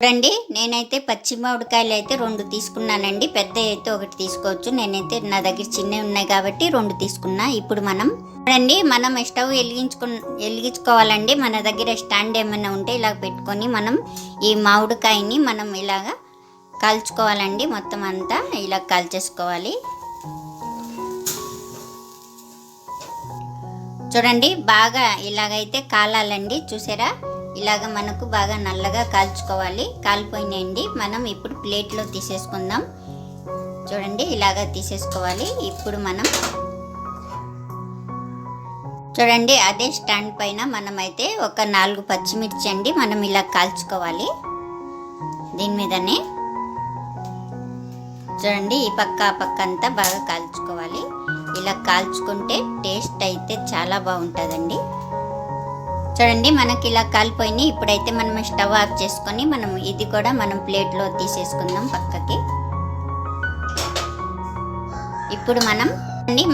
చూడండి నేనైతే పచ్చి మామిడికాయలు అయితే రెండు తీసుకున్నానండి. పెద్ద అయితే ఒకటి తీసుకోవచ్చు. నేనైతే నా దగ్గర చిన్నవి ఉన్నాయి కాబట్టి రెండు తీసుకున్నా. ఇప్పుడు మనం చూడండి మనం స్టవ్ వెలిగించుకు వెలిగించుకోవాలండి. మన దగ్గర స్టాండ్ ఏమైనా ఉంటే ఇలా పెట్టుకొని మనం ఈ మామిడికాయని మనం ఇలాగా కాల్చుకోవాలండి. మొత్తం అంతా ఇలా కాల్చేసుకోవాలి. చూడండి బాగా ఇలాగైతే కాలాలండి. చూసారా? ఇలాగ మనకు బాగా నల్లగా కాల్చుకోవాలి. కాలిపోయినాయండి మనం ఇప్పుడు ప్లేట్లో తీసేసుకుందాం. చూడండి ఇలాగ తీసేసుకోవాలి. ఇప్పుడు మనం చూడండి అదే స్టాండ్ పైన మనమైతే ఒక నాలుగు పచ్చిమిర్చి అండి మనం ఇలా కాల్చుకోవాలి. దీని మీదనే చూడండి ఈ పక్క ఆ పక్క అంతా బాగా కాల్చుకోవాలి. ఇలా కాల్చుకుంటే టేస్ట్ అయితే చాలా బాగుంటుందండి. చూడండి మనకి ఇలా కాలిపోయినాయి. ఇప్పుడైతే మనం స్టవ్ ఆఫ్ చేసుకొని మనం ఇది కూడా మనం ప్లేట్లో తీసేసుకుందాం పక్కకి. ఇప్పుడు మనం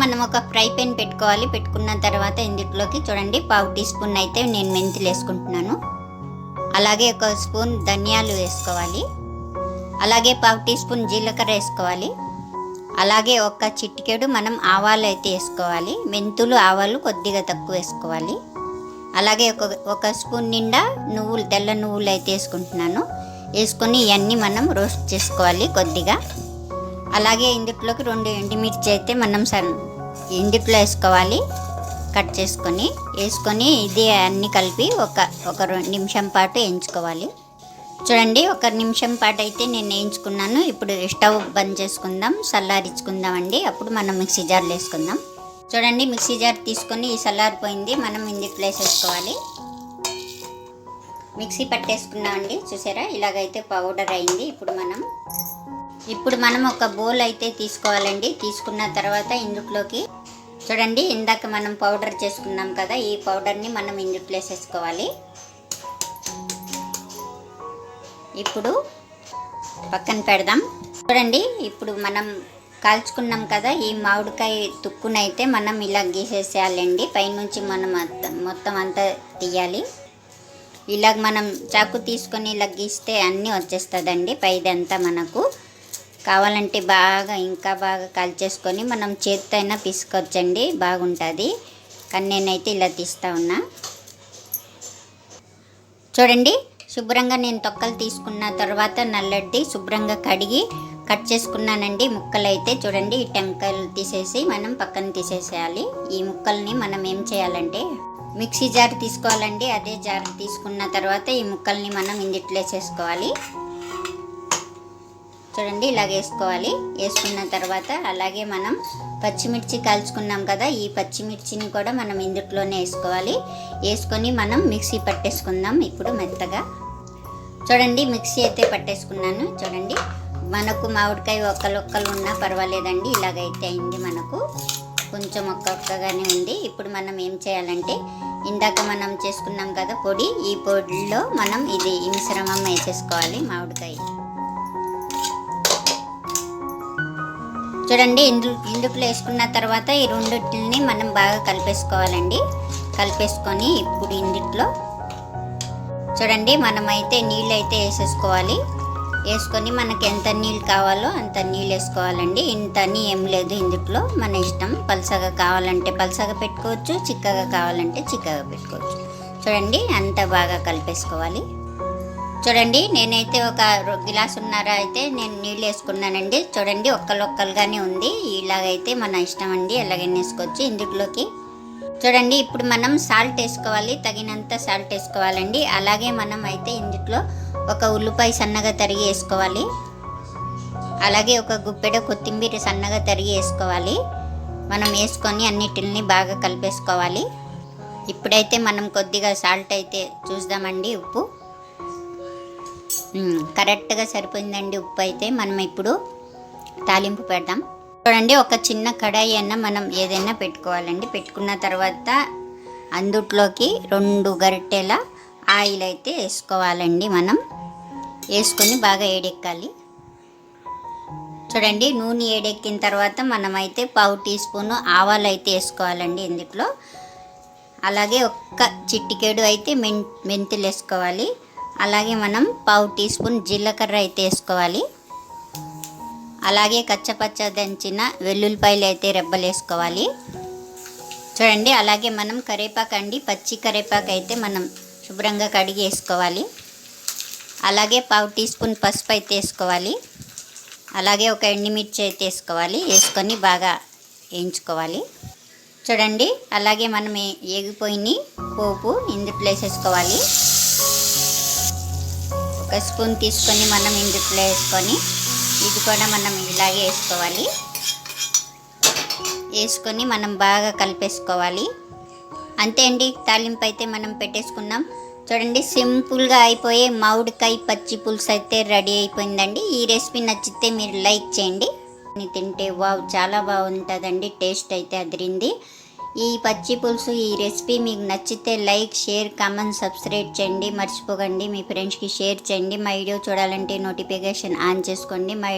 మనం ఒక ఫ్రై పెన్ పెట్టుకోవాలి. పెట్టుకున్న తర్వాత ఇందులోకి చూడండి పావు టీ స్పూన్ అయితే నేను మెంతులు వేసుకుంటున్నాను. అలాగే ఒక స్పూన్ ధనియాలు వేసుకోవాలి. అలాగే పావు టీ స్పూన్ జీలకర్ర వేసుకోవాలి. అలాగే ఒక చిటికెడు మనం ఆవాలు అయితే వేసుకోవాలి. మెంతులు ఆవాలు కొద్దిగా తక్కువ వేసుకోవాలి. అలాగే ఒక ఒక స్పూన్ నిండా నువ్వులు తెల్ల నువ్వులు అయితే వేసుకుంటున్నాను. వేసుకొని ఇవన్నీ మనం రోస్ట్ చేసుకోవాలి కొద్దిగా. అలాగే ఇందుట్లోకి రెండు ఎండుమిర్చి అయితే మనం సన్ ఇందుట్లో వేసుకోవాలి. కట్ చేసుకొని వేసుకొని ఇది అన్నీ కలిపి ఒక ఒక రెండు నిమిషం పాటు వేయించుకోవాలి. చూడండి ఒక నిమిషం పాటు అయితే నేను వేయించుకున్నాను. ఇప్పుడు స్టవ్ బంద్ చేసుకుందాం చల్లారించుకుందాం అండి అప్పుడు మనం మిక్సీ జార్లు వేసుకుందాం. చూడండి మిక్సీ జార్ తీసుకొని ఈ చల్లారిపోయింది మనం ఇందులో వేసేసుకోవాలి మిక్సీ పట్టేసుకున్నామండి చూసారా? ఇలాగైతే పౌడర్ అయింది. ఇప్పుడు మనం ఇప్పుడు మనం ఒక బౌల్ అయితే తీసుకోవాలండి. తీసుకున్న తర్వాత ఇందులోకి చూడండి ఇందాక మనం పౌడర్ చేసుకున్నాం కదా ఈ పౌడర్ని మనం ఇందుట్లో వేసేసుకోవాలి ఇప్పుడు పక్కన పెడదాం. చూడండి ఇప్పుడు మనం కాల్చుకున్నాం కదా ఈ మామిడికాయ తుక్కునైతే మనం ఇలా గీసేసేయాలండి. పైనుంచి మనం మొత్తం మొత్తం అంతా తీయాలి. ఇలా మనం చాకు తీసుకొని ఇలా గీస్తే అన్నీ వచ్చేస్తుందండి పైదంతా మనకు. కావాలంటే బాగా ఇంకా బాగా కాల్చేసుకొని మనం చేతితో అయినా పిసుకొచ్చండి బాగుంటుంది. కానీ నేనైతే ఇలా తీస్తా ఉన్నా. చూడండి శుభ్రంగా నేను తొక్కలు తీసుకున్న తర్వాత నల్లడ్డి శుభ్రంగా కడిగి కట్ చేసుకున్నానండి. ముక్కలు అయితే చూడండి ఈ టెంకాయలు తీసేసి మనం పక్కన తీసేసేయాలి. ఈ ముక్కల్ని మనం ఏం చేయాలంటే మిక్సీ జార్ తీసుకోవాలండి. అదే జార్ తీసుకున్న తర్వాత ఈ ముక్కల్ని మనం ఇందిట్లో వేసేసుకోవాలి. చూడండి ఇలాగ వేసుకోవాలి. వేసుకున్న తర్వాత అలాగే మనం పచ్చిమిర్చి కాల్చుకున్నాం కదా ఈ పచ్చిమిర్చిని కూడా మనం ఇందుట్లోనే వేసుకోవాలి. వేసుకొని మనం మిక్సీ పట్టేసుకుందాం ఇప్పుడు మెత్తగా. చూడండి మిక్సీ అయితే పట్టేసుకున్నాను. చూడండి మనకు మామిడికాయ ఒక్కలు ఒక్కలు ఉన్నా పర్వాలేదండి. ఇలాగైతే అయింది మనకు. కొంచెం ఒక్కొక్కగానే ఉంది. ఇప్పుడు మనం ఏం చేయాలంటే ఇందాక మనం చేసుకున్నాం కదా పొడి ఈ పొడిలో మనం ఇది ఈ మిశ్రమం వేసేసుకోవాలి మామిడికాయ. చూడండి ఇందు ఇందులో వేసుకున్న తర్వాత ఈ రెండింటిని మనం బాగా కలిపేసుకోవాలండి. కలిపేసుకొని ఇప్పుడు ఇందులో చూడండి మనమైతే నీళ్ళు అయితే వేసేసుకోవాలి. వేసుకొని మనకి ఎంత నీళ్ళు కావాలో అంత నీళ్ళు వేసుకోవాలండి. ఇంత అని ఏం లేదు ఇందుట్లో. మన ఇష్టం. పలసగా కావాలంటే పలసగా పెట్టుకోవచ్చు చిక్కగా కావాలంటే చిక్కగా పెట్టుకోవచ్చు. చూడండి అంత బాగా కలిపేసుకోవాలి. చూడండి నేనైతే ఒక గిలాస్ ఉన్నార అయితే నేను నీళ్ళు వేసుకున్నానండి. చూడండి ఒక్కలొక్కలుగానే ఉంది. ఇలాగైతే మన ఇష్టం అండి. ఎలాగైనా వేసుకోవచ్చు. ఇందులోకి చూడండి ఇప్పుడు మనం సాల్ట్ వేసుకోవాలి తగినంత సాల్ట్ వేసుకోవాలండి. అలాగే మనం అయితే ఇందులో ఒక ఉల్లిపాయ సన్నగా తరిగి వేసుకోవాలి. అలాగే ఒక గుప్పెడ కొత్తిమీర సన్నగా తరిగి వేసుకోవాలి. మనం వేసుకొని అన్నిటిని బాగా కలిపేసుకోవాలి. ఇప్పుడైతే మనం కొద్దిగా సాల్ట్ అయితే చూద్దామండి ఉప్పు. కరెక్ట్గా సరిపోయిందండి ఉప్పు అయితే. మనం ఇప్పుడు తాలింపు పెడదాం. చూడండి ఒక చిన్న కడాయి అన్న మనం ఏదైనా పెట్టుకోవాలండి. పెట్టుకున్న తర్వాత అందుట్లోకి రెండు గరిటెల ఆయిల్ అయితే వేసుకోవాలండి మనం. వేసుకొని బాగా ఏడెక్కాలి. చూడండి నూనె ఏడెక్కిన తర్వాత మనమైతే పావు టీ స్పూన్ ఆవాలు అయితే వేసుకోవాలండి ఇందులో అలాగే ఒక్క చిట్టికేడు అయితే మెం మెంతులు వేసుకోవాలి అలాగే మనం పావు టీ స్పూన్ జీలకర్ర అయితే వేసుకోవాలి. అలాగే కచ్చపచ్చ దంచిన వెల్లుల్లిపాయలు అయితే రెబ్బలు వేసుకోవాలి చూడండి అలాగే మనం కరేపాకు అండి పచ్చి కరేపాకు అయితే మనం శుభ్రంగా కడిగి వేసుకోవాలి అలాగే పావు టీ స్పూన్ పసుపు అయితే వేసుకోవాలి. అలాగే ఒక ఎండుమిర్చి అయితే వేసుకోవాలి వేసుకొని బాగా వేయించుకోవాలి. చూడండి అలాగే మనం ఎగిపోయినాయి ఏగిపోయిన పోపు ఇందుట్లో వేసేసుకోవాలి. ఒక స్పూన్ తీసుకొని మనం ఇందుట్లో వేసుకొని ఇది కూడా మనం ఇలాగే వేసుకోవాలి. వేసుకొని మనం బాగా కలిపేసుకోవాలి. అంతే అండి తాలింపు అయితే మనం పెట్టేసుకున్నాం. చూడండి సింపుల్గా అయిపోయే మామిడికాయ పచ్చి పులుసు అయితే రెడీ అయిపోయిందండి. ఈ రెసిపీ నచ్చితే మీరు లైక్ చేయండి. తింటే వావ్ చాలా బాగుంటుందండి టేస్ట్ అయితే అదిరింది. ఈ పచ్చి పులుసు ఈ రెసిపీ మీకు నచ్చితే లైక్ షేర్ కామెంట్ సబ్స్క్రైబ్ చేయండి. మర్చిపోకండి. మీ ఫ్రెండ్స్కి షేర్ చేయండి. మా వీడియో చూడాలంటే నోటిఫికేషన్ ఆన్ చేసుకోండి. మా